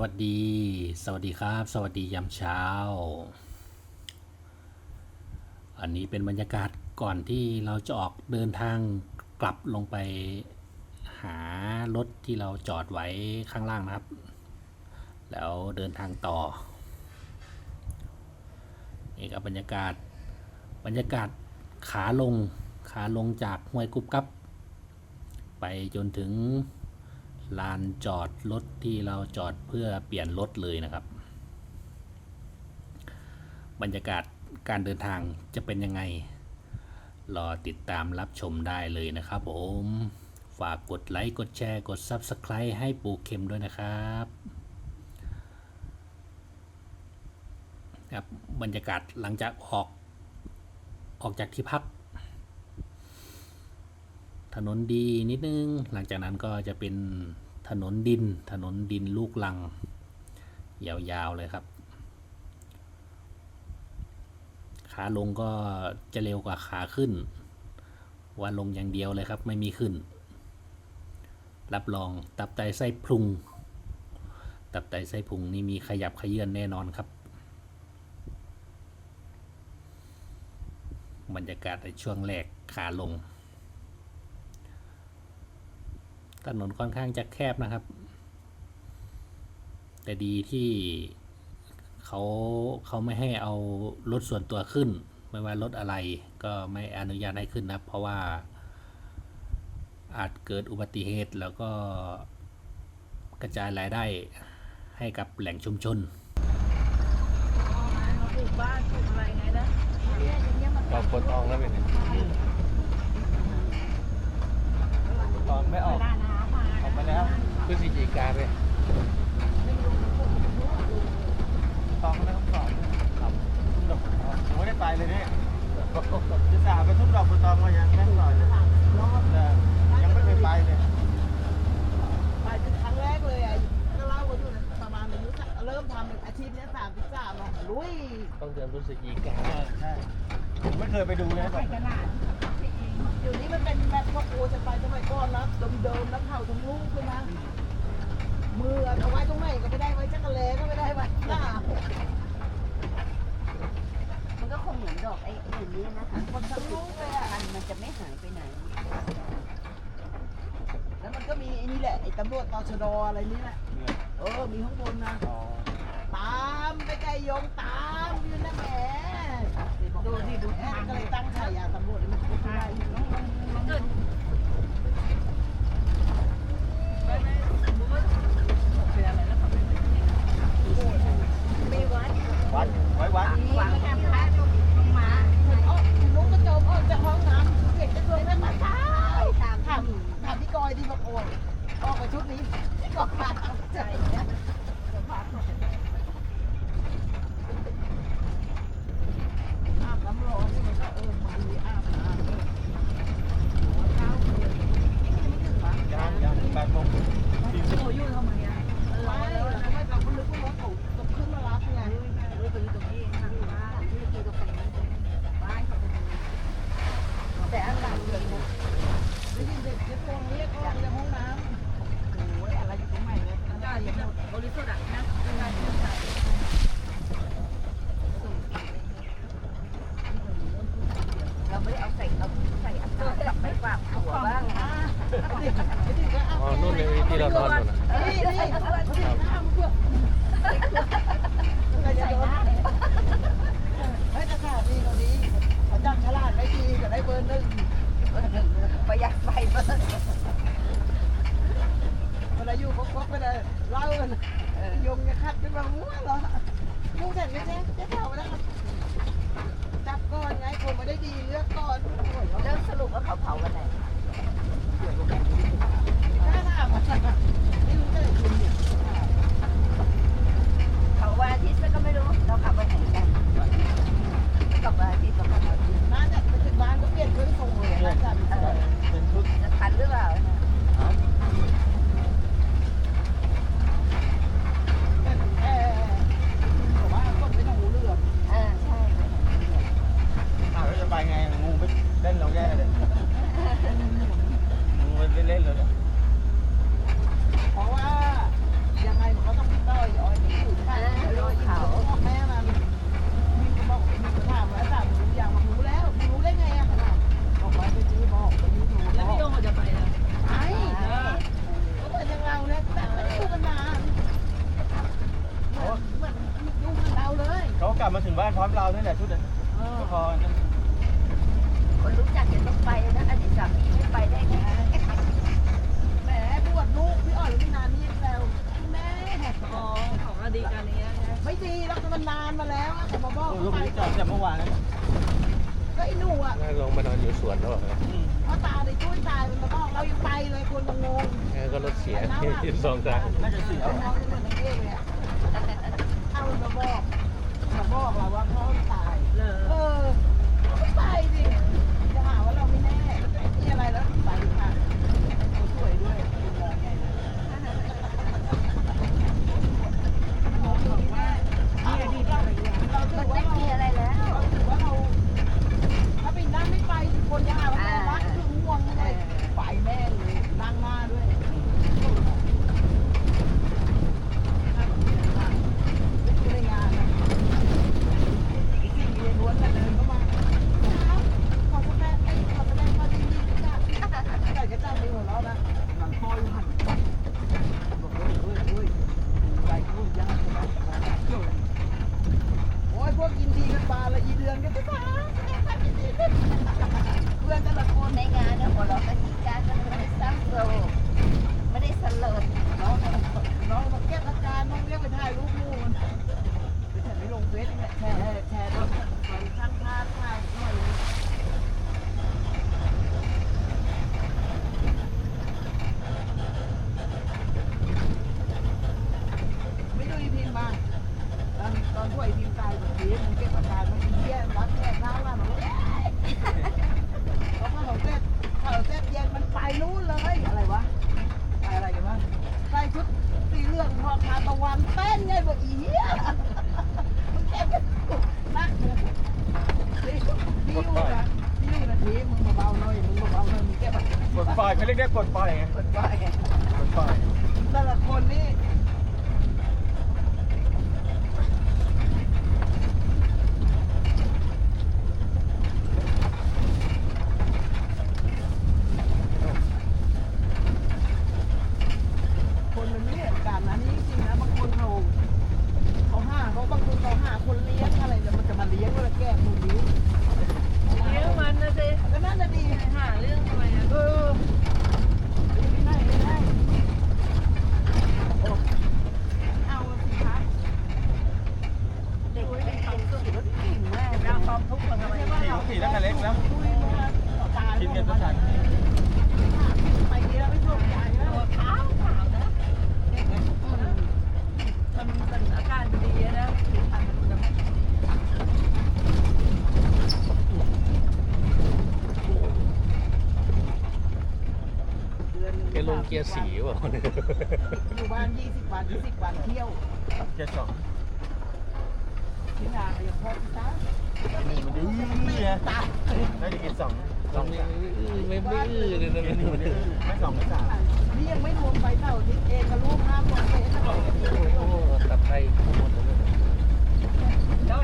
วัสดี สวัสดีครับ สวัสดียามเช้า อันนี้เป็นบรรยากาศก่อนที่เราจะออกเดินทางกลับลงไปหารถที่เราจอดไว้ข้างล่างนะครับ แล้วเดินทางต่อ นี่ครับบรรยากาศ บรรยากาศขาลง ขาลงจากห้วยกุบกับ ไปจนถึง ลานจอดรถที่เราจอดเพื่อเปลี่ยนรถเลยนะครับ บรรยากาศการเดินทางจะเป็นยังไง รอติดตามรับชมได้เลยนะครับผม ฝากกดไลค์กดแชร์กด Subscribe ให้ปูเข็มด้วยนะครับครับบรรยากาศหลังจากออกออกจากที่พัก ถนนดีนิดนึง หลังจากนั้นก็จะเป็นถนนดิน ถนนดินลูกลัง ยาวๆเลยครับ ขาลงก็จะเร็วกว่าขาขึ้น ว่าลงอย่างเดียวเลยครับ ไม่มีขึ้น รับรองตับไตไส้พุง ตับไตไส้พุงนี่มีขยับขยื่นแน่นอนครับ บรรยากาศในช่วงแรกขาลง ถนนค่อนข้างจะแคบนะครับ แต่ดีที่เขาเขาไม่ให้เอารถส่วนตัวขึ้น ไม่ว่ารถอะไรก็ไม่อนุญาตให้ขึ้นนะเพราะว่า อาจเกิดอุบัติเหตุแล้วก็กระจายรายได้ให้กับแหล่งชุมชนปลูกบ้านปลูกอะไรไงนะเราปวดท้องแล้วเป็นไงตอนไม่ออกเวลาน้ำ มาออกมาแล้วพฤศจิกาเลยตองไม่ต้องสอนครับผมไม่ได้ไปเลยเนี่ยจะสาไปทุบดอกบัวตองมายังแม่งหน่อยเลยยังไม่เคยไปเลยไปเป็นครั้งแรกเลยอะก็เล่ากันอยู่นะประมาณอายุสักเริ่มทำอาชีพเนี้ยสามสิบสามอะลุยต้องเดือนพฤศจิกาใช่ผมไม่เคยไปดูเลยไปขนาด อยู่นี่มันเป็นแบบพวกโอจะไปสมัยก่อนนะเดิมๆแล้วเข่าทั้งลูกขึ้นมมือเอาไว้ตรงไหนก็ไม่ได้ไว้จักรเลก็ไม่ได้ไว้หน้ามันก็คงเหมือนดอกไอ้อื่นนี้นะคะคนทั้งลูกเลยอะมันมันจะไม่หายไปไหน แล้วมันก็มีไอ้นี่แหละไอ้ตำรวจตชดอะไรนี่แหละเออมีข้างบนนะตามไปไกลยงตามอยู่นะแหมดูที่ดูทางก็เลยตั้งฉายาตำรวจ นพร้อมเรานี่แหละชุดนั้นเออก็พอนะคนรู้จักจะต้องไปนะอดีตสามีไม่ไปได้ไงแหมบวชลูกพี่อ่อยไม่นานนี่ยังแซวคุณแม่อ๋อของอดีตกันนี้นะไม่ดีแล้วมันนานมาแล้วอะแต่มาบอกโอ้ลูกไปนี้จอดแต่เมื่อวานนะก็ไอ้หนูอะน่าลงมานอนอยู่สวนแล้วเหรออืมเพราะตาได้ช่วยตายมันมาบอกเรายังไปเลยคนงงเออก็รถเสียที่สองทางน่าจะเสียเอามองเหมือนในเก้เลยอะเอามันมาบอกมา บอกเราว่าพ่อตาย เล เออไม่ไปสิจะหาว่าเราไม่แน่มีอะไรแล้วไปค่ะสวยด้วยมองใหญ่เลยมองบอกว่านี่อดีตอะไรอย่างเราถื มั อน ว่า ไม่ เรา มีอะไรแล้ว เราถือว่าเราถ้าไปนั่งไม่ไปคนจะหาว่าเรารักคือง่วงเลยไปแน่เลยนั่งหน้าด้วยในงานนะอีกสิ่งเรียนล้วนกันเดินเข้ามาขอแสดงไอ้ขอแสดงความยินดีจ้ะใส่กระจับในหัวเราะนะหลังคอยหันบอกเฮ้ยเฮ้ยเฮ้ยใจรุ่นยังไงนะเที่ยวเลย โอ้ยพวกกินดีกันปลาละอีเดือนกันจะตาเพื่อนแต่ละคนในงานเนี่ยหัวเราะกันกีการกันไม่ได้สร้างโรไม่ได้เสลิดน้องน้องมาแก้อาการน้องเรียกไปถ่ายรูปมูนไปถ่ายไม่ลงเฟซแชร์แชร์แชร์ตอนตอนข้างทางถ่ายหน่อยไม่ดูอีพิมพ์มาตอนตอนช่วยพิมพ์ตายแบบนี้มันเก็บอาการไม่ดีเยี่ยรักแค่น้ำละหนูเอ้ย เพราะถ้าเราเซ็ตถ้าเราเซ็ตเย็นมันไปนู้นเลย อะไรวะ ไปอะไรกันบ้างใส่ชุดสีเหลืองพอคาตะวันเต้นไงบอกอีเหี้ยมันเต้นกันนักเลยนี่นี่อยู่นะนี่อยู่นะทีมึงเบาๆหน่อยมึงเบาๆหน่อยมึงแก้ปัญหาก ดปล่อยเขาเรียกได้กดปล่อยไง เปิดไฟ กดปล่อย แต่ละคนนี่คนมันไม่เหมือนกันนะนี่จริงๆนะบางคนเขาเขาห้าเขาบางคนเขาหาคนเลี้ยงอะไรแต่มันจะมาเลี้ยงเวลาแก้มือนิ้ว เลี้ยงมันนะสิ ก็นั่นน่ะดี หาเรื่องทำไมอะ เออไม่ได้ไม่ได้โอ้เอาสิคะ เด็กเป็นความสุขรถเก่งมากเราความทุกข์มันทำไม ขี่เขาขี่ตั้งแต่เล็กแล้ว คุยมาตาย ชินกันทุกทัน ไปเดียวไม่ถูกใจแล้ว ตัวขาวขาวนะมันมันอาการดีนะผิวพรรณมัน แกลง เกียร์สีเปล่าอยู่บ้าน 20 วัน20วันเที่ยวเจ็ดสองที่นาก็ยังพอตานี่มันดื้อเนี่ยตาน่าจะกินสองสองไม่สามอื้อไม่ไม่อื้อเลยนะกินหนึ่งดื้อไม่สองไม่สามนี่ยังไม่รวมไปเท่าที่เองกับลูกห้ามลงไปนะโอ้โหตัดไทยหมดเลย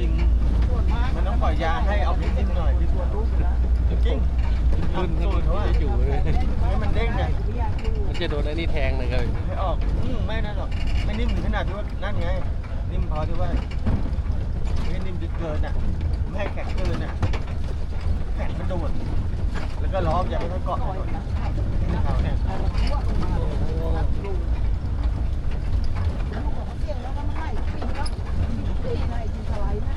จริงส่วนมากมันต้องปล่อยยาให้เอาพริกจิ้มหน่อยพริกส่วนลูกนะจริงรุ่นสูตรเขาที่อะจะอยู่เลยให้ มันเด้งไงไม่อยากอยู่มันจะโดนอันนี้แทงนะครับให้ออกอืมไม่นั่นหรอก ไม่นิ่มถึงขนาดที่ว่านั่นไง นิ่มพอที่ว่าไม่ให้นิ่มจนเกินอะ ไม่ให้แข็งเกินอะ แข็งมันโดดแล้วก็ล้อมอย่าให้มันเกาะต่อยถนนนะเอาแข็งเอาทั่วลงมาเลยนะลุงลูกบอกว่าเก่งแล้วก็ไม่ให้ปีนแล้วปีนอะไรจีสไลด์นะ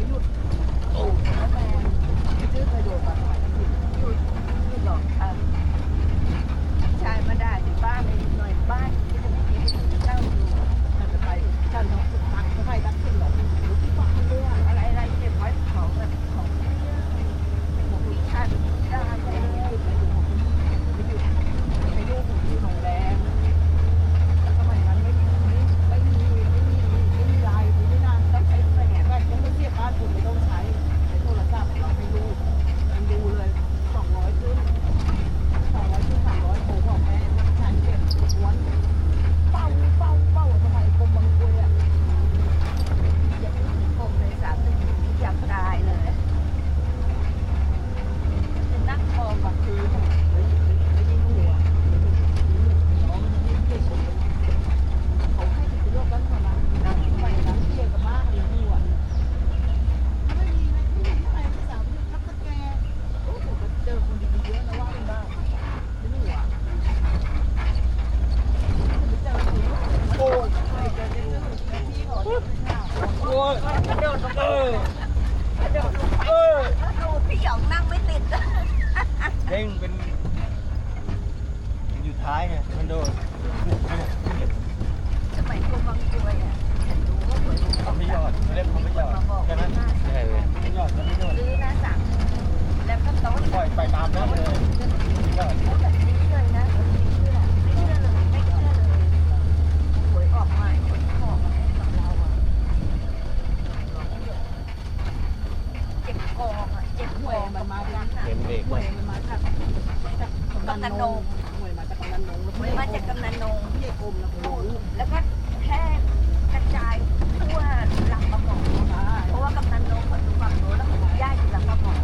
哎呦我哦 เป็นเบรกหวยมันมาจากจากกำนันนงหวยมาจากกำนันนงหวยมาจากกำนันนงพี่ใหญ่กรมนะผมรู้แล้วก็แค่กระจายทั่วลำปะหมอใช่เพราะว่ากำนันนงเขาอยู่ฝั่งโน้นแล้วผมย้ายอยู่ลำปะหมอ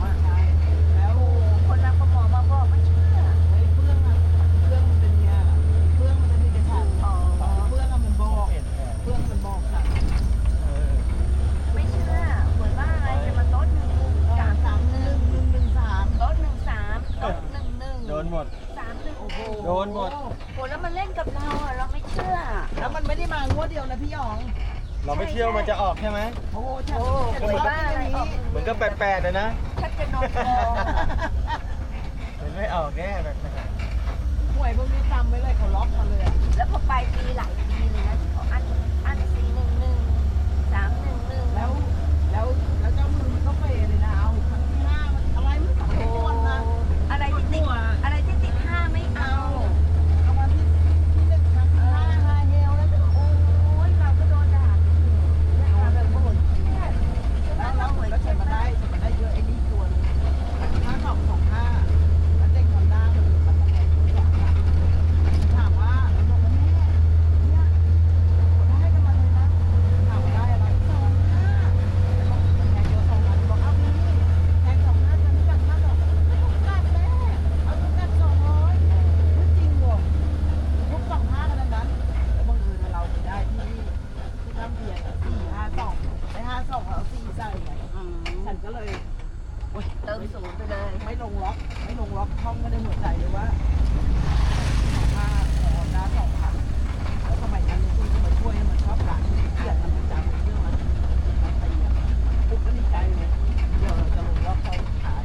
โอ้โหโดนหมดโอ้แล้วมันเล่นกับเราอะเราไม่เชื่อ แล้วมันไม่ได้มางวดเดียวนะพี่หยอง เราไม่เที่ยวมันจะออกใช่ไหม โอ้โหใช่โอ้ใช่เหมือนว่าอะไรออกเหมือนก็แปดๆเลยนะชักจะนอนคอมันไม่ออกแน่แบบหวยพวกนี้จำไว้เลยเขาล็อกมาเลยอะแล้วพอไปปีหลายปีเลยนะที่เขาอันอันสี่หนึ่งหนึ่งสามหนึ่งหนึ่ง แล้วแล้วแล้วเจ้ามือมันก็เปย์เลยนะเอาครั้งที่ห้ามันอะไรมันสอง โอ้ คนนะ อะไรที่ติดอะไรที่ติดห้าไม่เอา เอามาที่ที่หนึ่งครั้งที่ห้าห้าเฮลแล้วก็ โอ้ยเราก็โดนด่าด่าแบบโหดเครียด แล้วแล้วแล้วเสร็จมาได้เสร็จมาได้เยอะไอ้นี่ตัวนึงห้าสองสองห้าแล้วเด็กคอนด้ามันมันแพงทุกอย่างอะถามว่าแล้วบอกว่าแม่เนี่ยได้กันมาเลยนะถามว่าได้อะไรสองห้าแต่บอกมันแพงเยอะสองห้าบอกเอานี่แพงสองห้าจะไม่กัดห้าดอกไม่ต้องกัดแม่เอาต้องกัดสองร้อยไม่จริงหรอกทุกสองห้ากันทั้งนั้นแล้วบังเอิญว่าเราไปได้ที่ที่ทำเพียรสี่ห้าสองไปห้าสองเอาสี่ใส่ไง อืม ฉันก็เลย เติมศูนย์ไปเลยไม่ลงล็อก ไม่ลงล็อกท่องก็ได้หัวใจเลยว่าสองห้าสองด้าสองพันแล้วสมัยนั้นลุงตุ้ยก็มาช่วยมันชอบหลานเกลียดมันประจำเรื่องมันมันตีอะปุ๊บก็ดีใจเลยเดี๋ยวเราจะลงล็อกเขาขาย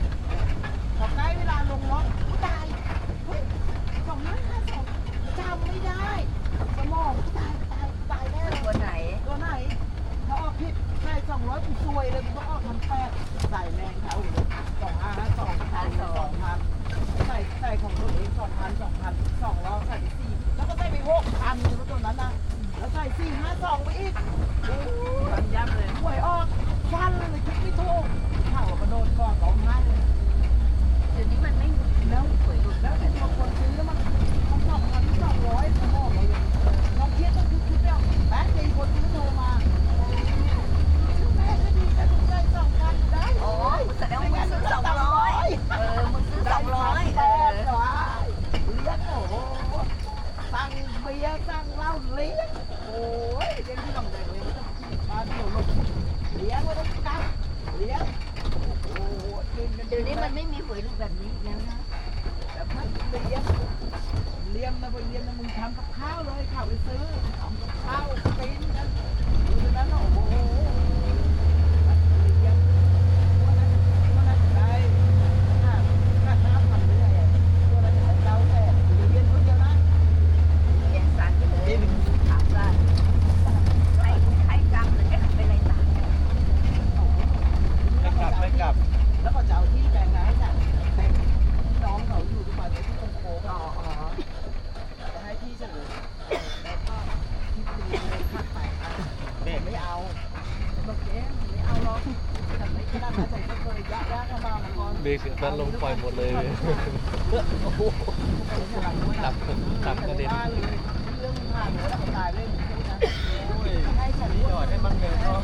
พอใกล้เวลาลงล็อกผู้ตายเฮ้ยสองห้าห้าสองจำไม่ได้สมองตายตายตายแน่เลย ตัวไหน ตัวไหนถ้าออกผิดใส่สองร้อยกูซวยเลยกูต้องออกพันแปดใส่แมงเขาสองห้าสองพันสองพันใส่ใส่ของตัวเองสองพันสองพันสองร้อยใส่ไปสี่แล้ว กพันนึงแล้วตัวนั้นนะแล้วใส่สี่ห้าสองไปอีกโอ้ยยับเลยหวยออกฟันเลยคิดไม่ถูกข่าวกระโดดกอนร้องไห้เลยเดี๋ยวนี้มันไม่มีแล้วหวยหลุดแล้วแต่บางคนซื้อแล้วมันมันสองพันสองร้อยสมองเราเลยลองคิดต้องคิดคิดแล้วแป๊บสี่คนซื้อโทรมาแม่ก็ดีแต่ใจสองพันได้โอ้ยแสดงว่ามึงซื้อสองร้อยเออมึงซื้อสองร้อยเอ แป อ ดร้อยเลี้ยงโอ้โหสั่งเบียร์สั่งเหล้าเลี้ยงโอ้ยเลี้ยงที่ลำแดงเลยไม่ต้องกินปลาเดียวลงเลี้ยงไม่ต้องกัดเลี้ยงโอ้โหกินกัน เดี๋ยวนี้มันไม่มีหวยรูปแบบนี้แล้วนะแบบมันเลี้ยงเลี้ยงนะไปเลี้ยงนะมึงทำกับข้าวเลยข้าวไปซื้อทำกับข้าวปีนกันดูตรงนั้นโอ้โหเลี้ยง วันนั้นวันนั้นได้ค่าค่าน้ำมันเรื่อยตัวนั้นจะเจ้าแค่อยู่เรียนคนเดียวนะ เรียนสันไปเลยถามว่าใครใครจำหรือจะเป็นอะไรต่าง ไม่กลับไม่กลับ แล้วก็จะเอาที่แบ่งให้ฉันแบ่งพี่น้องเขาอยู่ทุกวันเลยที่โค้งๆอ๋อจะให้พี่ฉันเลยแล้วก็ที่ตีเลยค่าไฟ เด็ก ไม่เอาบอกเจ๊ไม่เอาหรอกฉันไม่ขนาดนั้นฉันก็เคยยะยะเข้า มาก่อนเสียงดันลงปล่อยหมดเลยตับตับกระเด็นบ้าเลยเรื่องผ่านหนูแล้วตายเลยหนูพูดนะโอ้ยให้ฉันจอดให้มันเร็วให้เนา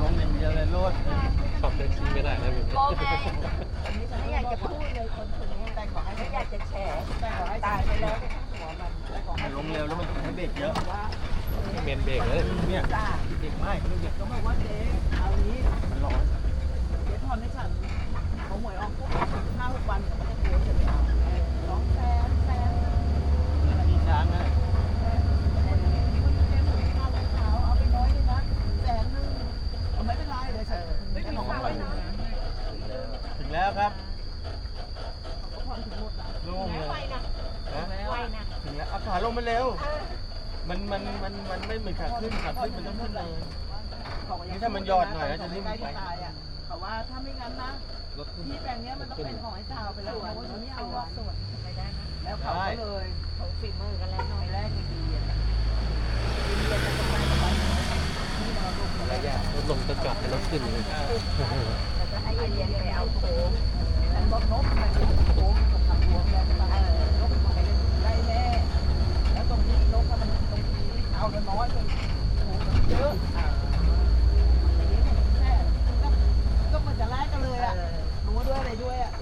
ลงอย่างเดียวเลยรถขับแท็กซี่ไม่ได้นะพี่โอเคอันนี้ฉันไม่ไม่อยากจะพูดเลยคนคนนี้แต่ขอให้ไม่อยากจะแฉแต่ขอให้ตายไปแล้วหัวมันแต่ขอให้ลงเร็วแล้วมันใช้เบรกเยอะเมนเบรกเลยเนี่ยจ้าเด็กไม่เด็กก็บอกว่าเจ๊เอานี้มันร้อน อนไม่ฉันเขาหวยออกพวกห้าหกวันเขาจะโพสจะไปเอาร้องแฟนแฟนอะไรอีกช้างนะถึงแล้วครับลงเลยวนะไวนถึงแล้วอากาศลงมาเร็ว มันมันมันมันไม่เหมือนขาขึ้นขาขึ้นมันต้องขึ้นเลยนี่ถ้ามันยอดหน่อยแล้จะรีบไป ว่าถ้าไม่งั้นนะที่แปลงเนี้ยมันต้องเป็นของไอ้สาวไปแล้วเพราะว่าฉันไม่เอาอะส่วนไปได้นะแล้วเขาก็เลยเขาฝีมือกันแล้วเนาะไปแรกดีๆอะดีๆจะต้องไปกับมันที่เราลงระแล้วยะรถลงจะจอดให้รถขึ้นเลยแล้วก็ให้เรียนไปเอาโค้งฉันบอกนกมันโค้งกับทางรวมแล้วใช่ไหมเออนกไปได้แน่แล้วตรงที่นกมันตรงที่เอาละน้อยตรงโค้งมันเยอะอ่าแม่ก็ก็มันจะแลกกันเลยอะรู้ด้วย อะไรด้วยอะ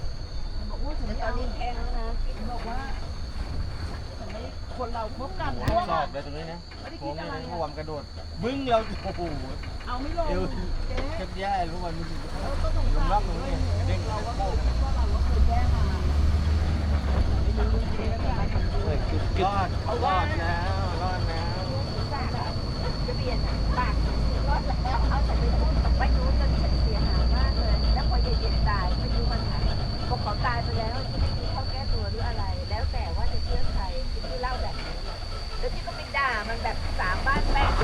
บอกว่าฉันแต่ไม่ตอนเอานี้แพงแล้วนะบอกว่าฉันไม่คนเราพบกันโค้ร่วงมสออะบเลยตรงนี้นะไม่ได้โค้คิงดนี่อะไรนะอะวมกระโดด บึ้งเราโอ้โหเอาไม่ลงเอวเจ๊เจ็บแย่รู้มันมันเราก็ต้องลงการล็อกตรงด้วนี้ยเด้งเราเข้าก็เคยคิดว่าเราก็เคยแย่มาไม่รู้เจ๊ก็ได้เฮ้ยจุดจุรดอดรอดแล้วรอดแล้วสร้างจะเบียนปากรถแล้วเอาแต่ไปพูดกับไม่รู้จนฉั พอเขาตายไปแล้วที่ไม่มีข้อแก้ตัวหรืออะไร แล้วแต่ว่าจะเชื่อใครที่เล่าแบบนี้แล้วที่ก็ไปด่ามันแบบสามบ้านแปด